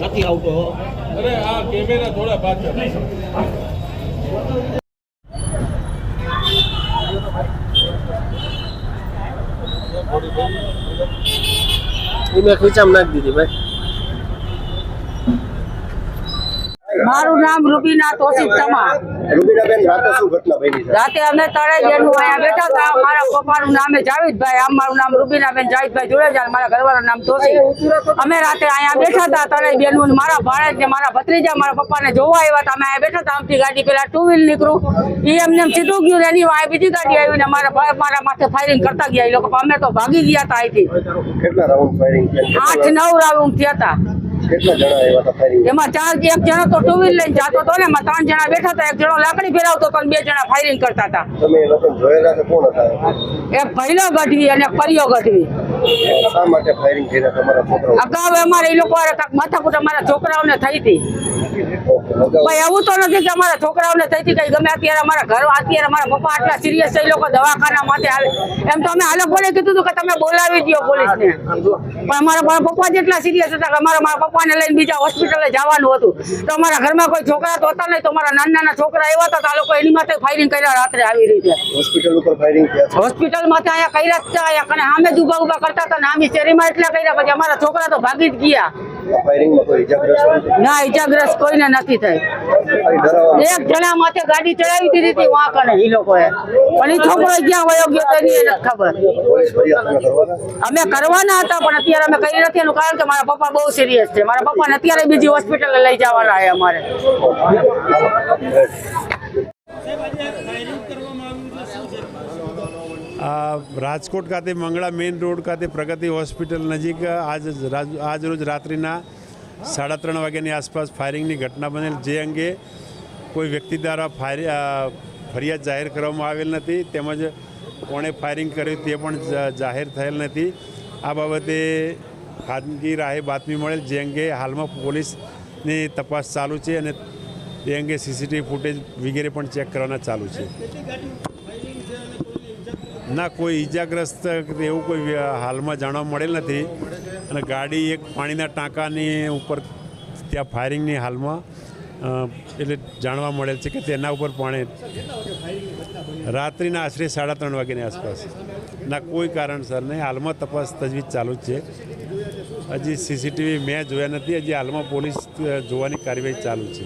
નથી આવતો અરે આ કેમેરા થોડા પાછળ મેં ખીચામ નાખી દીધી ભાઈ. મારું નામ રૂબીના તોસિફ તમા રૂબીનાબેન રાતે શું ઘટના બની રાતે અમે તળે જેનું અહીંયા બેઠા હતા. મારા પપ્પાનું નામ જાવીદભાઈ આમ મારું નામ રૂબીનાબેન જાવેદભાઈ જોડેજા મારા ઘરવાળાનું નામ તોસિફ અમે રાતે અહીંયા બેઠા હતા તળે બેનું ને મારા ભાણેજ ને મારા ભત્રીજા મારા પપ્પાને જોવા આવ્યા હતા. અમે અહીંયા બેઠા હતા. આમથી ગાડી પેલા ટુ વ્હીલ નીકળું. એ એમ સીધું ગયું એની વાય બીજી ગાડી આવી ને મારા ભાઈ મારા માથે ફાયરિંગ કરતા ગયા એ લોકો. અમે તો ભાગી ગયા હતા અહીંથી. કેટલા રાઉન્ડ ફાયરિંગ આઠ નવ રાઉન્ડ થયા હતા. કેટલા જણા આવ્યા હતા ફાયરિંગ એમાં ચાર એક જણો તો ટુ વ્હીલ લઈને જતો હતો ને એમાં ત્રણ જણા બેઠા હતા એક જણો લાકડી ફેરવતો હતો અને બે જણા ફાયરિંગ કરતા હતા. તમે એ લોકો જોયેલા કોણ હતા? એક ભૈલો ગઢવી અને પરિયો ગઢવી. શા માટે ફાયરિંગ કર્યા તમારા છોકરાઓ? અગાઉ અમારે એ લોકો માથાકૂટ અમારા છોકરાઓને થઈ હતી. ભાઈ એવું તો નથી કે અમારા છોકરાઓને થઈ હતી કઈ ગમે અત્યારે અમારા ઘર અત્યારે મારા પપ્પા આટલા સિરિયસ છે એ લોકો દવાખાના માટે આવે. એમ તો અમે આ લોકોને કીધું હતું કે તમે બોલાવી દો પોલીસને. પણ અમારા પપ્પા જેટલા સિરિયસ હતા કે અમારા મારા પપ્પાને લઈને બીજા હોસ્પિટલે જવાનું હતું. તો અમારા ઘરમાં કોઈ છોકરા તો હતા નહીં તો અમારા નાના નાના છોકરા એવા હતા તો આ લોકો એની માથે ફાયરિંગ કર્યા રાત્રે આવી રીતે. હોસ્પિટલ ઉપર ફાયરિંગ હોસ્પિટલમાંથી અહીંયા કર્યા જ હતા અહીંયા સામે જ હતા તો નામી શેરીમાં એટલા કર્યા પછી અમારા છોકરા તો ભાગી જ ગયા. ના ઇજાગ્રસ્ત કોઈને નથી થઈ. એક જણા માથે ગાડી ચડાવી દીધી હતી વાં કને એ લોકોએ. પણ એ છોકરો ક્યાં વયો ગયો તો એની ખબર. અમે કરવાના હતા પણ અત્યારે અમે કરી નથી એનું કારણ કે મારા પપ્પા બહુ સિરિયસ છે. મારા પપ્પાને અત્યારે બીજી હોસ્પિટલે લઈ જવાના છે અમારે. રાજકોટ ખાતે મંગળા મેઇન રોડ ખાતે પ્રગતિ હોસ્પિટલ નજીક આજ આજરોજ રાત્રિના સાડા ત્રણ વાગ્યાની આસપાસ ફાયરિંગની ઘટના બનેલ, જે અંગે કોઈ વ્યક્તિ દ્વારા ફાયર ફરિયાદ જાહેર કરવામાં આવેલ નથી, તેમજ કોણે ફાયરિંગ કર્યું તે પણ જાહેર થયેલ નથી. આ બાબતે ખાનગી રાહે બાતમી મળેલ, જે અંગે હાલમાં પોલીસની તપાસ ચાલુ છે અને તે અંગે સીસીટીવી ફૂટેજ વગેરે પણ ચેક કરવાના ચાલુ છે. ના, કોઈ ઈજાગ્રસ્ત એવું કોઈ હાલમાં જાણવા મળેલ નથી. અને ગાડી એક પાણીના ટાંકાની ઉપર ત્યાં ફાયરિંગની હાલમાં એટલે જાણવા મળેલ છે કે તેના ઉપર પાણી રાત્રિના આશરે સાડા ત્રણ વાગ્યાની આસપાસ. ના, કોઈ કારણસર નહીં. હાલમાં તપાસ તજવીજ ચાલુ જ છે. હજી સીસીટીવી મેં જોયા નથી. હજી હાલમાં પોલીસ જોવાની કાર્યવાહી ચાલુ છે.